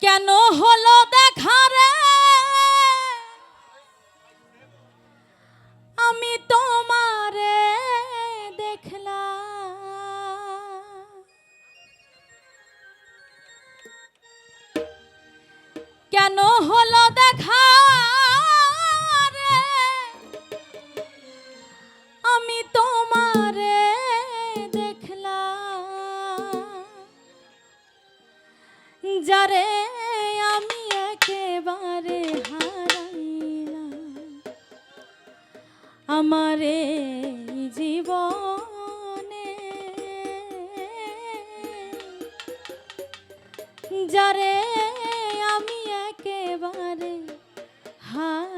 কেন হলো দেখা রে? আমি তোমারে দেখলাম। কেন হলো দেখা রে? আমি তোমারে দেখলা যারে বারে আমারে জীবনে যারে আমি একেবারে হার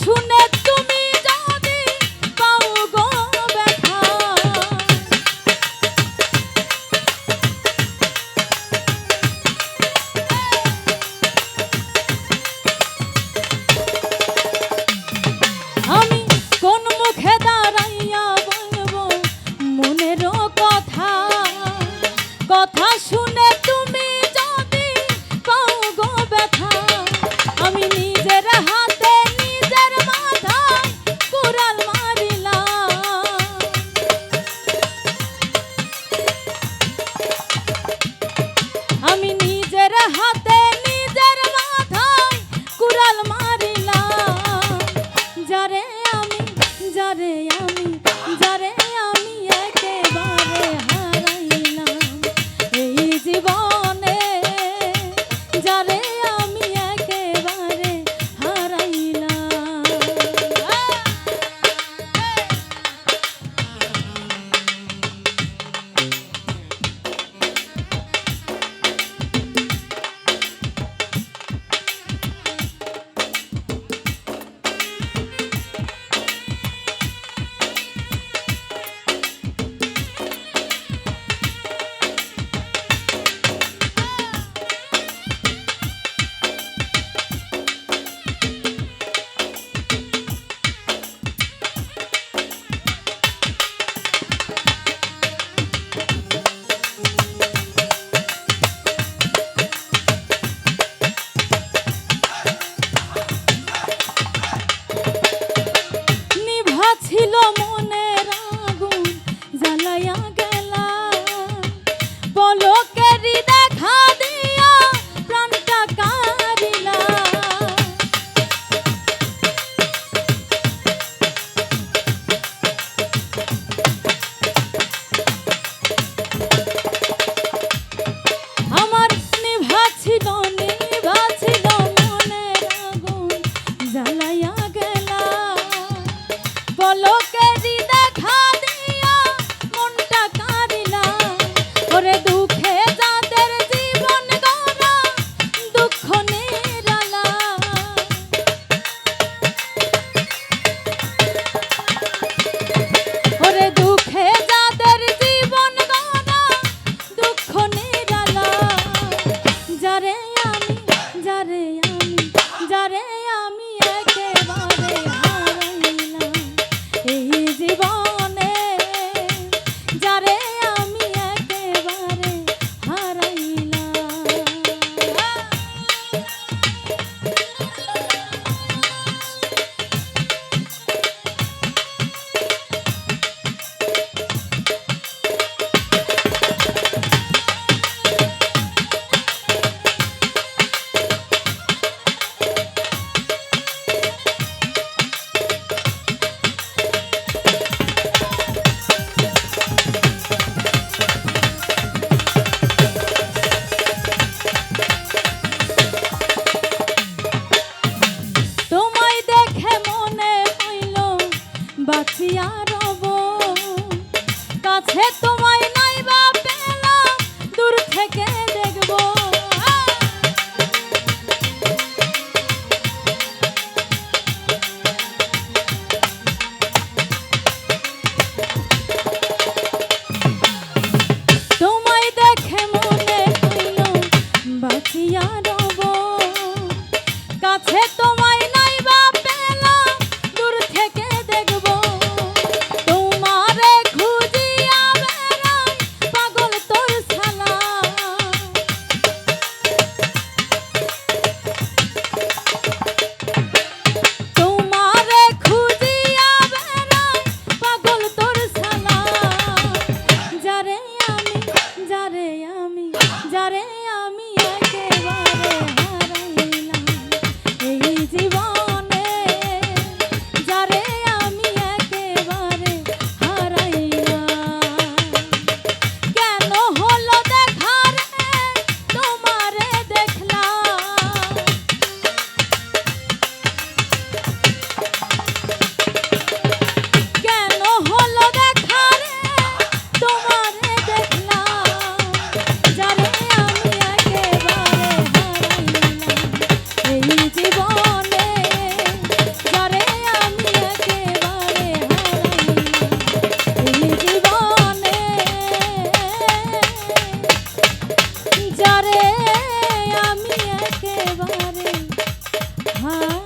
শুনেছি? বাঁচিয়া রব। কাছে তোমায় বারে হা